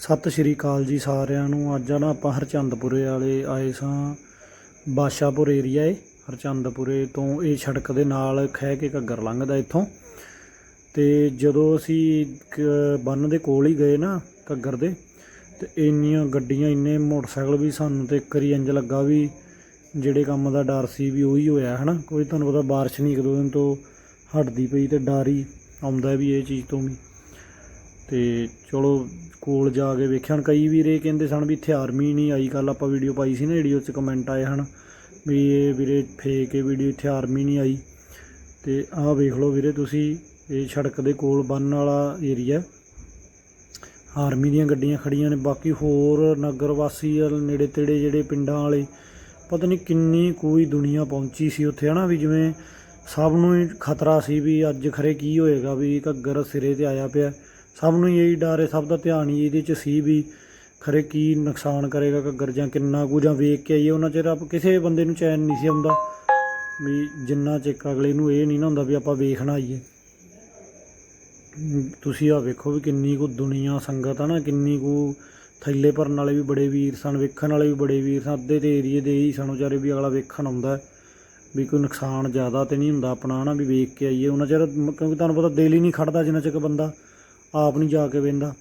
ਸਤਿ ਸ਼੍ਰੀ ਅਕਾਲ ਜੀ ਸਾਰਿਆਂ ਨੂੰ। ਅੱਜ ਨਾ ਆਪਾਂ ਹਰਚੰਦਪੁਰੇ ਵਾਲੇ ਆਏ ਸਾਂ ਬਾਸ਼ਾਪੁਰ ਏਰੀਆ ਏ, ਹਰਚੰਦਪੁਰੇ ਤੋਂ ਇਹ ਸੜਕ ਦੇ ਨਾਲ ਖਹਿ ਕੇ ਘੱਗਰ ਲੰਘਦਾ ਇੱਥੋਂ। ਤੇ ਜਦੋਂ ਅਸੀਂ ਕ- ਬੰਨ ਦੇ ਕੋਲ ਹੀ ਗਏ ਨਾ ਘੱਗਰ ਦੇ, ਤੇ ਇੰਨੀਆਂ ਗੱਡੀਆਂ, ਇੰਨੇ ਮੋਟਰਸਾਈਕਲ ਵੀ ਸਾਨੂੰ ਤੇ ਇੱਕ ਵਾਰੀ ਇੰਜ ਲੱਗਾ ਵੀ ਜਿਹੜੇ ਕੰਮ ਦਾ ਡਰ ਸੀ ਵੀ ਉਹੀ ਹੋਇਆ ਹਨਾ। ਕੋਈ ਤੁਹਾਨੂੰ ਪਤਾ ਬਾਰਿਸ਼ ਨਹੀਂ ਇੱਕ ਦੋ ਦਿਨ ਤੋਂ ਹਟਦੀ ਪਈ ਤੇ ਡਰ ਹੀ ਆਉਂਦਾ ਵੀ ਇਹ ਚੀਜ਼ ਤੋਂ ਵੀ। ਤੇ ਚਲੋ ਕੋਲ ਜਾ ਕੇ ਵੇਖਿਆ ਹੁਣ ਕਈ ਵੀਰੇ ਕਹਿੰਦੇ ਸਨ ਵੀ ਇੱਥੇ ਆਰਮੀ ਨਹੀਂ ਆਈ ਕੱਲ ਆਪਾਂ ਵੀਡੀਓ ਪਾਈ ਸੀ ਨਾ ਵੀਡੀਓ 'ਚ ਕਮੈਂਟ ਆਏ ਹਨ ਵੀ ਇਹ ਵੀਰੇ ਫੇਕ ਇਹ ਵੀਡੀਓ ਇੱਥੇ ਆਰਮੀ ਨਹੀਂ ਆਈ। ਤੇ ਆਹ ਵੇਖ ਲਓ ਵੀਰੇ ਤੁਸੀਂ, ਇਹ ਸੜਕ ਦੇ ਕੋਲ ਬੰਨ ਵਾਲਾ ਏਰੀਆ ਆਰਮੀ ਦੀਆਂ ਗੱਡੀਆਂ ਖੜੀਆਂ ਨੇ, ਬਾਕੀ ਹੋਰ ਨਗਰ ਵਾਸੀ ਨੇੜੇ ਤੇੜੇ ਜਿਹੜੇ ਪਿੰਡਾਂ ਵਾਲੇ, ਪਤਾ ਨਹੀਂ ਕਿੰਨੀ ਕੋਈ ਦੁਨੀਆ ਪਹੁੰਚੀ ਸੀ ਉੱਥੇ, ਹਨਾ ਵੀ ਜਿਵੇਂ ਸਭ ਨੂੰ ਹੀ ਖਤਰਾ ਸੀ ਵੀ ਅੱਜ ਖਰੇ ਕੀ ਹੋਏਗਾ, ਵੀ ਘੱਗਰ ਸਿਰੇ ਤੇ ਆਇਆ ਪਿਆ। ਸਭ ਨੂੰ ਇਹੀ ਡਰ ਹੈ, ਸਭ ਦਾ ਧਿਆਨ ਹੀ ਇਹਦੇ 'ਚ ਸੀ ਵੀ ਖਰੇ ਕੀ ਨੁਕਸਾਨ ਕਰੇਗਾ ਘੱਗਰ ਜਾਂ ਕਿੰਨਾ ਕੁ, ਜਾਂ ਵੇਖ ਕੇ ਆਈਏ। ਉਹਨਾਂ ਚਿਰ ਆਪ ਕਿਸੇ ਬੰਦੇ ਨੂੰ ਚੈਨ ਨਹੀਂ ਸੀ ਆਉਂਦਾ ਵੀ ਜਿੰਨਾ ਚਿਕ ਅਗਲੇ ਨੂੰ ਇਹ ਨਹੀਂ ਨਾ ਹੁੰਦਾ ਵੀ ਆਪਾਂ ਵੇਖਣਾ ਆਈਏ ਤੁਸੀਂ ਆ ਵੇਖੋ ਵੀ ਕਿੰਨੀ ਕੁ ਦੁਨੀਆ ਸੰਗਤ ਆ ਨਾ, ਕਿੰਨੀ ਕੁ ਥੈਲੇ ਭਰਨ ਵਾਲੇ ਵੀ ਬੜੇ ਵੀਰ ਸਨ, ਵੇਖਣ ਵਾਲੇ ਵੀ ਬੜੇ ਵੀਰ ਸਨ, ਅੱਧੇ ਤੇ ਏਰੀਏ ਦੇ ਹੀ ਸਨ ਵਿਚਾਰੇ ਵੀ ਅਗਲਾ ਵੇਖਣ ਆਉਂਦਾ ਵੀ ਕੋਈ ਨੁਕਸਾਨ ਜ਼ਿਆਦਾ ਤੇ ਨਹੀਂ ਹੁੰਦਾ ਆਪਣਾ, ਹਨਾ, ਵੀ ਵੇਖ ਕੇ ਆਈਏ। ਉਹਨਾਂ ਚਿਰ ਕਿਉਂਕਿ ਤੁਹਾਨੂੰ ਪਤਾ ਦਿਲ ਹੀ ਨਹੀਂ ਖੜਦਾ ਜਿੰਨਾ ਚਿਰ ਬੰਦਾ ਆਪ ਨਹੀਂ ਜਾ ਕੇ ਵੇਂਦਾ।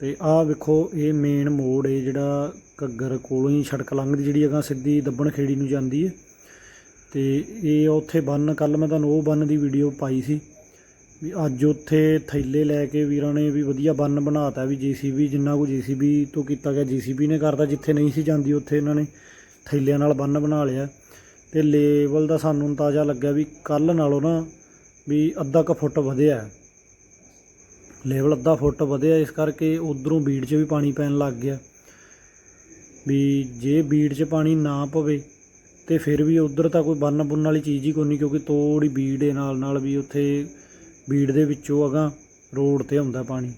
ਤੇ ਆਹ ਵੇਖੋ, ਇਹ ਮੇਨ ਮੋੜ ਹੈ ਜਿਹੜਾ ਘੱਗਰ ਕੋਲੋਂ ਹੀ ਸੜਕ ਲੰਘਦੀ, ਜਿਹੜੀ ਅਗਾਂ ਸਿੱਧੀ ਦੱਬਣ ਖੇੜੀ ਨੂੰ ਜਾਂਦੀ ਹੈ ਤੇ ਇਹ ਉੱਥੇ ਬੰਨ ਕੱਲ ਮੈਂ ਤੁਹਾਨੂੰ ਉਹ ਬੰਨ ਦੀ ਵੀਡੀਓ ਪਾਈ ਸੀ ਵੀ ਅੱਜ ਉੱਥੇ ਥੈਲੇ ਲੈ ਕੇ ਵੀਰਾਂ ਨੇ ਵੀ ਵਧੀਆ ਬੰਨ ਬਣਾਤਾ ਵੀ ਜੀਸੀਬੀ, ਜਿੰਨਾ ਕੋ ਜੀਸੀਬੀ ਤੋਂ ਕੀਤਾ ਗਿਆ, ਜੀਸੀਬੀ ਨੇ ਕਰਤਾ, ਜਿੱਥੇ ਨਹੀਂ ਸੀ ਜਾਂਦੀ ਉੱਥੇ ਇਹਨਾਂ ਨੇ ਥੈਲਿਆਂ ਨਾਲ ਬੰਨ ਬਣਾ ਲਿਆ। ਤੇ ਲੈਵਲ ਦਾ ਸਾਨੂੰ ਅੰਦਾਜ਼ਾ ਲੱਗਿਆ ਵੀ ਕੱਲ ਨਾਲੋਂ ਨਾ ਵੀ ਅੱਧਾ ਕੁ ਫੁੱਟ ਵਧਿਆ। ਲੈਵਲ ਅੱਧਾ ਫੁੱਟ ਵਧਿਆ, ਇਸ ਕਰਕੇ ਉਧਰੋਂ ਬੀੜ 'ਚ ਵੀ ਪਾਣੀ ਪੈਣ ਲੱਗ ਗਿਆ। ਵੀ ਜੇ ਬੀੜ 'ਚ ਪਾਣੀ ਨਾ ਪਵੇ ਤੇ ਫਿਰ ਵੀ ਉਧਰ ਤਾਂ ਕੋਈ ਬੰਨ ਬੁੰਨ ਵਾਲੀ ਚੀਜ਼ ਹੀ ਕੋਈ ਨਹੀਂ, ਕਿਉਂਕਿ ਤੋੜੀ ਬੀੜ ਦੇ ਨਾਲ ਨਾਲ ਵੀ ਉੱਥੇ ਬੀੜ ਦੇ ਵਿੱਚੋਂ ਅਗਾਂ ਰੋਡ ਤੇ ਆਉਂਦਾ ਪਾਣੀ।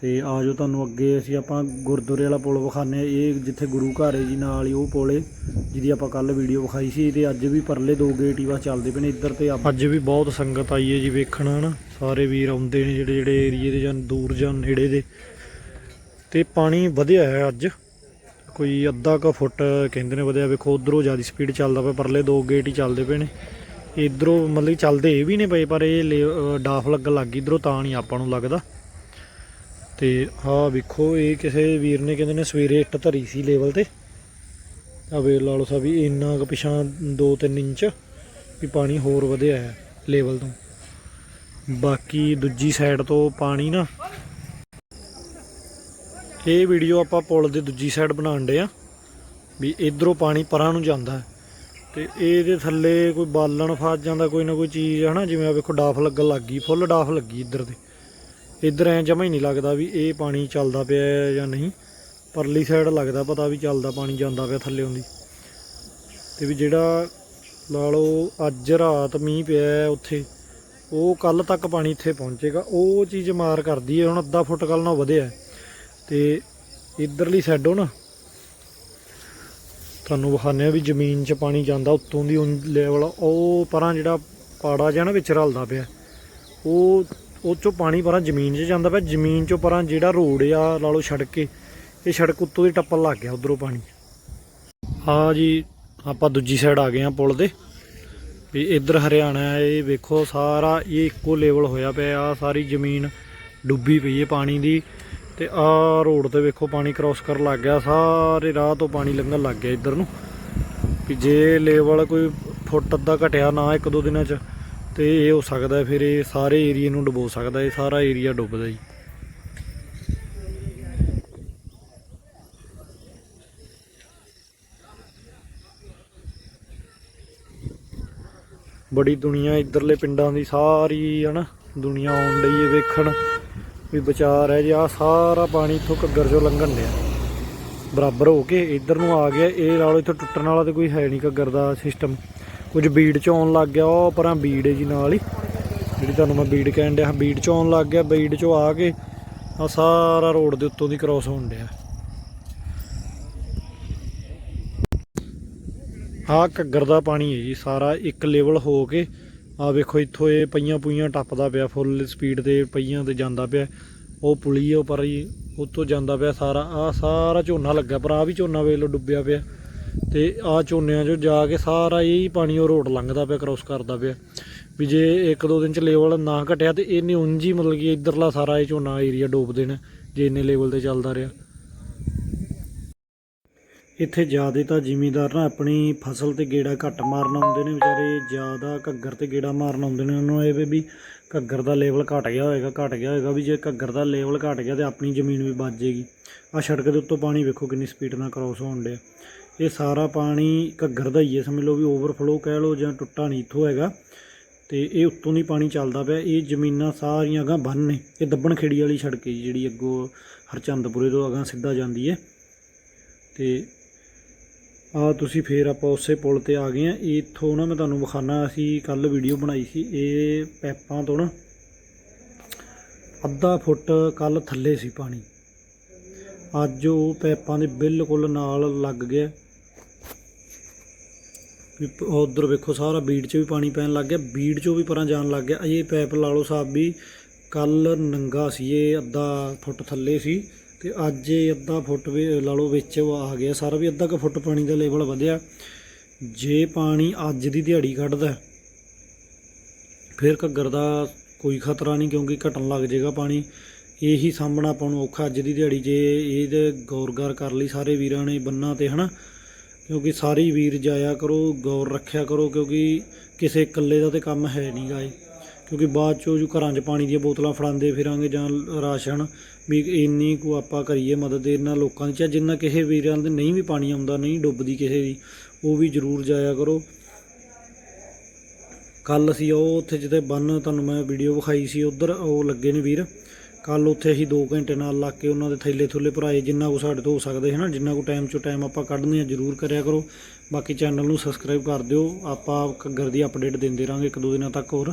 ਤੇ ਆ ਜਾਓ ਤੁਹਾਨੂੰ ਅੱਗੇ ਅਸੀਂ ਆਪਾਂ ਗੁਰਦੁਆਰੇ ਵਾਲਾ ਪੁਲ ਵਿਖਾਣੇ ਇਹ ਜਿੱਥੇ ਗੁਰੂ ਘਰ ਹੈ ਜੀ, ਨਾਲ ਹੀ ਉਹ ਪੁਲ ਏ ਜਿਹਦੀ ਆਪਾਂ ਕੱਲ ਵੀਡੀਓ ਵਿਖਾਈ ਸੀ ਤੇ ਅੱਜ ਵੀ ਪਰਲੇ ਦੋ ਗੇਟ ਹੀ ਬਸ ਚੱਲਦੇ ਪਏ ਨੇ ਇੱਧਰ ਤੇ ਆਪ- ਅੱਜ ਵੀ ਬਹੁਤ ਸੰਗਤ ਆਈ ਹੈ ਜੀ ਵੇਖਣ ਹਨਾ। ਸਾਰੇ ਵੀਰ ਆਉਂਦੇ ਨੇ ਜਿਹੜੇ ਜਿਹੜੇ ਏਰੀਏ ਦੇ ਜਾਂ ਦੂਰ ਜਾਂ ਨੇੜੇ ਦੇ। ਤੇ ਪਾਣੀ ਵਧਿਆ ਹੈ ਅੱਜ। ਕੋਈ ਅੱਧਾ ਕੁ ਫੁੱਟ ਕਹਿੰਦੇ ਨੇ ਵਧਿਆ। ਵੇਖੋ, ਉਧਰੋਂ ਜ਼ਿਆਦਾ ਸਪੀਡ ਚੱਲਦਾ ਪਿਆ। ਪਰਲੇ ਦੋ ਗੇਟ ਹੀ ਚੱਲਦੇ ਪਏ ਨੇ। ਇਧਰੋਂ ਮਤਲਬ ਚੱਲਦੇ ਇਹ ਵੀ ਨੇ ਪਏ, ਪਰ ਇਹ ਲੇ- ਡਾਫ ਲੱਗਣ ਲੱਗ ਗਈ। ਇਧਰੋਂ ਤਾਂ ਨਹੀਂ ਆਪਾਂ ਨੂੰ ਲੱਗਦਾ। ਤੇ ਆਹ ਵੇਖੋ, ਇਹ ਕਿਸੇ ਵੀਰ ਨੇ ਕਹਿੰਦੇ ਨੇ ਸਵੇਰੇ ਇੱਟ ਧਰੀ ਸੀ ਲੈਵਲ ਤੇ। ਆ ਵੇਖ ਲਾ ਲਓ ਸਾਹਿਬ ਵੀ ਇੰਨਾ ਕੁ ਪਿਛਾਂ 2-3 ਇੰਚ ਵੀ ਪਾਣੀ ਹੋਰ ਵਧਿਆ ਹੈ ਲੈਵਲ ਤੋਂ। ਬਾਕੀ ਦੂਜੀ ਸਾਈਡ ਤੋਂ ਪਾਣੀ ਨਾ, ਇਹ ਵੀਡੀਓ ਆਪਾਂ ਪੁਲ ਦੇ ਦੂਜੀ ਸਾਈਡ ਬਣਾਉਣ ਡੇ ਆ ਵੀ ਇਧਰੋਂ ਪਾਣੀ ਪਰਾਂ ਨੂੰ ਜਾਂਦਾ ਹੈ। ਤੇ ਇਹਦੇ ਥੱਲੇ ਕੋਈ ਬਾਲਣ ਫਸ ਜਾਂਦਾ ਕੋਈ ਨਾ ਕੋਈ ਚੀਜ਼ ਹਨਾ ਜਿਵੇਂ ਆ ਵੇਖੋ, ਡਾਫ ਲੱਗਣ ਲੱਗ ਗਈ, ਫੁੱਲ ਡਾਫ ਲੱਗੀ ਇੱਧਰ ਦੇ ਇੱਧਰ ਐ ਜਮਾ ਹੀ ਨਹੀਂ ਲੱਗਦਾ ਵੀ ਇਹ ਪਾਣੀ ਚੱਲਦਾ ਪਿਆ ਜਾਂ ਨਹੀਂ। ਪਰਲੀ ਸਾਈਡ ਲੱਗਦਾ ਪਤਾ ਵੀ ਚੱਲਦਾ ਪਾਣੀ ਜਾਂਦਾ ਪਿਆ ਥੱਲੇ ਹੁੰਦੀ। ਤੇ ਵੀ ਜਿਹੜਾ ਲਾ ਲਓ ਅੱਜ ਰਾਤ ਮੀਂਹ ਪਿਆ ਉੱਥੇ, ਉਹ ਕੱਲ ਤੱਕ ਪਾਣੀ ਇੱਥੇ ਪਹੁੰਚੇਗਾ। ਉਹ ਚੀਜ਼ ਮਾਰ ਕਰਦੀ ਹੈ, ਹੁਣ ਅੱਧਾ ਫੁੱਟ ਕੱਲ ਨਾਲ ਵਧਿਆ ਹੈ। ਤੇ ਇਧਰਲੀ ਸਾਈਡੋਂ ਨਾ, ਤੁਹਾਨੂੰ ਵਿਖਾਉਂਦੇ ਆ ਵੀ ਜ਼ਮੀਨ 'ਚ ਪਾਣੀ ਜਾਂਦਾ ਉੱਤੋਂ ਦੀ ਲੈਵਲ ਉਹ ਪਰਾਂ ਜਿਹੜਾ ਪਾੜਾ ਜਿਹਾ ਨਾ ਵਿੱਚ ਰਲਦਾ ਪਿਆ, ਉਹ ਉਹ ਚੋਂ ਪਾਣੀ ਪਰਾਂ ਜ਼ਮੀਨ 'ਚ ਜਾਂਦਾ ਪਿਆ। ਜ਼ਮੀਨ 'ਚੋਂ ਪਰਾਂ ਜਿਹੜਾ ਰੋਡ ਆ, ਲਾ ਲਓ ਸੜਕ ਕੇ ਇਹ ਸੜਕ ਉੱਤੋਂ ਦੀ ਟੱਪਣ ਲੱਗ ਗਿਆ ਉਧਰੋਂ ਪਾਣੀ। ਹਾਂ ਜੀ, ਆਪਾਂ ਦੂਜੀ ਸਾਈਡ ਆ ਗਏ ਆ ਪੁਲ ਦੇ। ਵੀ ਇੱਧਰ ਹਰਿਆਣਾ ਇਹ ਵੇਖੋ ਸਾਰਾ, ਇਹ ਇੱਕੋ ਲੈਵਲ ਹੋਇਆ ਪਿਆ ਆ ਸਾਰੀ ਜ਼ਮੀਨ ਡੁੱਬੀ ਪਈ ਹੈ ਪਾਣੀ ਦੀ। ਤੇ ਆ ਰੋਡ ਤੇ ਵੇਖੋ ਪਾਣੀ ਕ੍ਰਾਸ ਕਰਨ ਲੱਗ ਗਿਆ, ਸਾਰੇ ਰਾਹ ਤੋਂ ਪਾਣੀ ਲੰਘਣ ਲੱਗ ਗਿਆ ਇੱਧਰ ਨੂੰ। ਵੀ ਜੇ ਲੈਵਲ ਕੋਈ ਫੁੱਟ ਅੱਧਾ ਘਟਿਆ ਨਾ ਇੱਕ ਦੋ ਦਿਨਾਂ 'ਚ ਤੇ ਇਹ ਹੋ ਸਕਦਾ ਫਿਰ ਇਹ ਸਾਰੇ ਏਰੀਏ ਨੂੰ ਡੁਬੋ ਸਕਦਾ ਇਹ ਸਾਰਾ ਏਰੀਆ ਡੁੱਬਦਾ ਜੀ। ਬੜੀ ਦੁਨੀਆ ਇੱਧਰਲੇ ਪਿੰਡਾਂ ਦੀ ਸਾਰੀ ਹਨਾ, ਦੁਨੀਆ ਆਉਣ ਡਈ ਹੈ ਵੇਖਣ ਵੀ ਵਿਚਾਰ ਹੈ ਜੀ ਆ ਸਾਰਾ ਪਾਣੀ ਇੱਥੋਂ ਘੱਗਰ ਚੋਂ ਲੰਘਣ ਡਿਆ। ਬਰਾਬਰ ਹੋ ਕੇ ਇੱਧਰ ਨੂੰ ਆ ਗਿਆ, ਇਹ ਨਾਲੋਂ ਇੱਥੋਂ ਟੁੱਟਣ ਵਾਲਾ ਤੇ ਕੋਈ ਹੈ ਨਹੀਂ ਘੱਗਰ ਦਾ ਸਿਸਟਮ ਕੁਝ ਬੀੜ ਚ ਆਉਣ ਲੱਗ ਗਿਆ, ਉਹ ਪਰਾਂ ਬੀੜ ਹੈ ਜੀ ਨਾਲ ਹੀ। ਜਿਹੜੀ ਤੁਹਾਨੂੰ ਮੈਂ ਬੀੜ ਕਹਿਣ ਡਿਆ, ਬੀੜ ਚ ਆਉਣ ਲੱਗ ਗਿਆ, ਬੀੜ ਚੋਂ ਆ ਕੇ ਆ ਸਾਰਾ ਰੋਡ ਦੇ ਉੱਤੋਂ ਦੀ ਕ੍ਰਾਸ ਹੋਣ ਡਿਆ। ਆਹ ਘੱਗਰ ਦਾ ਪਾਣੀ ਹੈ ਜੀ, ਸਾਰਾ ਇੱਕ ਲੈਵਲ ਹੋ ਕੇ ਆ ਵੇਖੋ ਇੱਥੋਂ ਇਹ ਪਈਆਂ ਪੁਈਆਂ ਟੱਪਦਾ ਪਿਆ ਫੁੱਲ ਸਪੀਡ ਤੇ ਪਈਆਂ ਤੇ ਜਾਂਦਾ ਪਿਆ। ਉਹ ਪੁਲੀ ਆ ਉੱਪਰ ਹੀ ਉੱਤੋਂ ਜਾਂਦਾ ਪਿਆ ਸਾਰਾ ਆ ਸਾਰਾ ਝੋਨਾ ਲੱਗਾ ਪਰ ਆ ਵੀ ਝੋਨਾ ਵੇਖ ਲਓ ਡੁੱਬਿਆ ਪਿਆ। ਤੇ ਆ ਝੋਨਿਆਂ 'ਚੋਂ ਜਾ ਕੇ ਸਾਰਾ ਇਹ ਪਾਣੀ ਉਹ ਰੋਡ ਲੰਘਦਾ ਪਿਆ ਕ੍ਰੋਸ ਕਰਦਾ ਪਿਆ। ਵੀ ਜੇ ਇੱਕ ਦੋ ਦਿਨ ਚ ਲੈਵਲ ਨਾ ਘਟਿਆ ਤੇ ਇਹਨੇ ਉਂਝ ਹੀ ਮਤਲਬ ਕਿ ਇਧਰਲਾ ਸਾਰਾ ਇਹ ਝੋਨਾ ਏਰੀਆ ਡੋਬ ਦੇਣਾ, ਜੇ ਇੰਨੇ ਲੈਵਲ ਤੇ ਚੱਲਦਾ ਰਿਹਾ। ਇੱਥੇ ਜ਼ਿਆਦਾ ਤਾਂ ਜ਼ਿਮੀਦਾਰ ਨਾ ਆਪਣੀ ਫਸਲ ਤੇ ਗੇੜਾ ਘੱਟ ਮਾਰਨ ਆਉਂਦੇ ਨੇ, ਵਿਚਾਰੇ ਜ਼ਿਆਦਾ ਘੱਗਰ ਤੇ ਗੇੜਾ ਮਾਰਨ ਆਉਂਦੇ ਨੇ। ਉਹਨਾਂ ਨੂੰ ਇਹ ਵੀ ਘੱਗਰ ਦਾ ਲੈਵਲ ਘਟ ਗਿਆ ਹੋਏਗਾ, ਘਟ ਗਿਆ ਹੋਏਗਾ ਵੀ ਜੇ ਘੱਗਰ ਦਾ ਲੈਵਲ ਘਟ ਗਿਆ ਤੇ ਆਪਣੀ ਜ਼ਮੀਨ ਵੀ ਬਚ ਜਾਏਗੀ ਆ ਸੜਕ ਦੇ ਉੱਤੋਂ ਪਾਣੀ ਵੇਖੋ ਕਿੰਨੀ ਸਪੀਡ ਨਾਲ ਕ੍ਰੋਸ ਹੋਣ ਡਿਆ। ਇਹ ਸਾਰਾ ਪਾਣੀ ਘੱਗਰ ਦਾ ਹੀ ਹੈ ਸਮਝ ਲਓ ਵੀ ਓਵਰਫਲੋ ਕਹਿ ਲਓ ਜਾਂ ਟੁੱਟਾ ਨਹੀਂ ਇੱਥੋਂ ਹੈਗਾ। ਤੇ ਇਹ ਉੱਤੋਂ ਨਹੀਂ ਪਾਣੀ ਚੱਲਦਾ ਪਿਆ ਇਹ ਜ਼ਮੀਨਾਂ ਸਾਰੀਆਂ ਅਗਾਂ ਬੰਨ ਨੇ। ਇਹ ਦੱਬਣ ਖੇੜੀ ਵਾਲੀ ਸੜਕ ਹੈ ਜੀ, ਜਿਹੜੀ ਅੱਗੋਂ ਹਰਚੰਦਪੁਰੇ ਤੋਂ ਅਗਾਂ ਸਿੱਧਾ ਜਾਂਦੀ ਹੈ। ਤੇ ਆ ਤੁਸੀਂ ਫੇਰ ਆਪਾਂ ਉਸੇ ਪੁਲ ਤੇ ਆ ਗਏ ਆ ਇੱਥੋਂ ਨਾ ਮੈਂ ਤੁਹਾਨੂੰ ਵਿਖਾਣਾ ਅਸੀਂ ਕੱਲ ਵੀਡੀਓ ਬਣਾਈ ਸੀ ਇਹ ਪੈਪਾਂ ਤੋਂ ਨਾ ਅੱਧਾ ਫੁੱਟ ਕੱਲ ਥੱਲੇ ਸੀ ਪਾਣੀ। ਅੱਜ ਉਹ ਪੈਪਾਂ ਦੇ ਬਿਲਕੁਲ ਨਾਲ ਲੱਗ ਗਿਆ। ਉਧਰ ਵੇਖੋ ਸਾਰਾ ਬੀੜ 'ਚ ਵੀ ਪਾਣੀ ਪੈਣ ਲੱਗ ਗਿਆ, ਬੀੜ 'ਚੋਂ ਵੀ ਪਰਾਂ ਜਾਣ ਲੱਗ ਗਿਆ। ਇਹ ਪੈਪ ਲਾ ਲਓ ਸਾਹਿਬ ਵੀ, ਕੱਲ ਨੰਗਾ ਸੀ, ਇਹ ਅੱਧਾ ਫੁੱਟ ਥੱਲੇ ਸੀ ਤੇ ਅੱਜ ਇਹ ਅੱਧਾ ਫੁੱਟ ਵੀ ਲਾ ਲਓ ਵਿੱਚ ਉਹ ਆ ਗਿਆ। ਸਾਰਾ ਵੀ ਅੱਧਾ ਕੁ ਫੁੱਟ ਪਾਣੀ ਦਾ ਲੈਵਲ ਵਧਿਆ। ਜੇ ਪਾਣੀ ਅੱਜ ਦੀ ਦਿਹਾੜੀ ਕੱਢਦਾ, ਫਿਰ ਘੱਗਰ ਦਾ ਕੋਈ ਖਤਰਾ ਨਹੀਂ ਕਿਉਂਕਿ ਘਟਣ ਲੱਗ ਜਾਏਗਾ ਪਾਣੀ। ਇਹੀ ਸਾਹਮਣਾ ਆਪਾਂ ਨੂੰ ਔਖਾ ਅੱਜ ਦੀ ਦਿਹਾੜੀ ਜੇ ਇਹਦੇ ਗੌਰ-ਗਾਰ ਕਰ ਲਈ ਸਾਰੇ ਵੀਰਾਂ ਨੇ ਬੰਨਾਂ ਤੇ, ਹਨਾ? ਕਿਉਂਕਿ ਸਾਰੇ ਵੀਰ ਜਾਇਆ ਕਰੋ, ਗੌਰ ਰੱਖਿਆ ਕਰੋ ਕਿਉਂਕਿ ਕਿਸੇ ਇਕੱਲੇ ਦਾ ਤੇ ਕੰਮ ਹੈ ਨਹੀਂ ਗਾ ਇਹ। ਕਿਉਂਕਿ ਬਾਅਦ ਚੋਂ ਜੋ ਘਰਾਂ 'ਚ ਪਾਣੀ ਦੀਆਂ ਬੋਤਲਾਂ ਫੜਾਉਂਦੇ ਫਿਰਾਂਗੇ ਜਾਂ ਰਾਸ਼ਨ, ਵੀ ਇੰਨੀ ਕੁ ਆਪਾਂ ਕਰੀਏ ਮਦਦ ਇਹਨਾਂ ਲੋਕਾਂ ਦੀ, ਚਾਹੇ ਜਿੰਨਾ ਕਿਸੇ ਵੀਰਾਂ ਦੇ ਨਹੀਂ ਵੀ ਪਾਣੀ ਆਉਂਦਾ, ਨਹੀਂ ਡੁੱਬਦੀ ਕਿਸੇ ਦੀ, ਉਹ ਵੀ ਜ਼ਰੂਰ ਜਾਇਆ ਕਰੋ। ਕੱਲ ਅਸੀਂ ਉਹ ਉੱਥੇ ਜਿੱਥੇ ਬੰਨ, ਤੁਹਾਨੂੰ ਮੈਂ ਵੀਡੀਓ ਵਿਖਾਈ ਸੀ, ਉਧਰ ਉਹ ਲੱਗੇ ਨੇ ਵੀਰ। ਕੱਲ ਉੱਥੇ ਅਸੀਂ 2 ਘੰਟੇ ਨਾਲ ਲੱਗ ਕੇ ਉਹਨਾਂ ਦੇ ਥੈਲੇ ਥੁੱਲੇ ਭਰਾਏ, ਜਿੰਨਾ ਕੁ ਸਾਡੇ ਤੋਂ ਹੋ ਸਕਦੇ ਹੈ ਨਾ, ਜਿੰਨਾ ਕੁ ਟਾਈਮ ਚੋਂ ਟਾਈਮ ਆਪਾਂ ਕੱਢਦੇ ਆ ਜ਼ਰੂਰ ਕਰਿਆ ਕਰੋ। ਬਾਕੀ ਚੈਨਲ ਨੂੰ ਸਬਸਕ੍ਰਾਈਬ ਕਰ ਦਿਓ। ਆਪਾਂ ਘੱਗਰ ਦੀ ਅਪਡੇਟ ਦਿੰਦੇ ਰਹਾਂਗੇ ਇੱਕ ਦੋ ਦਿਨਾਂ ਤੱਕ ਹੋਰ।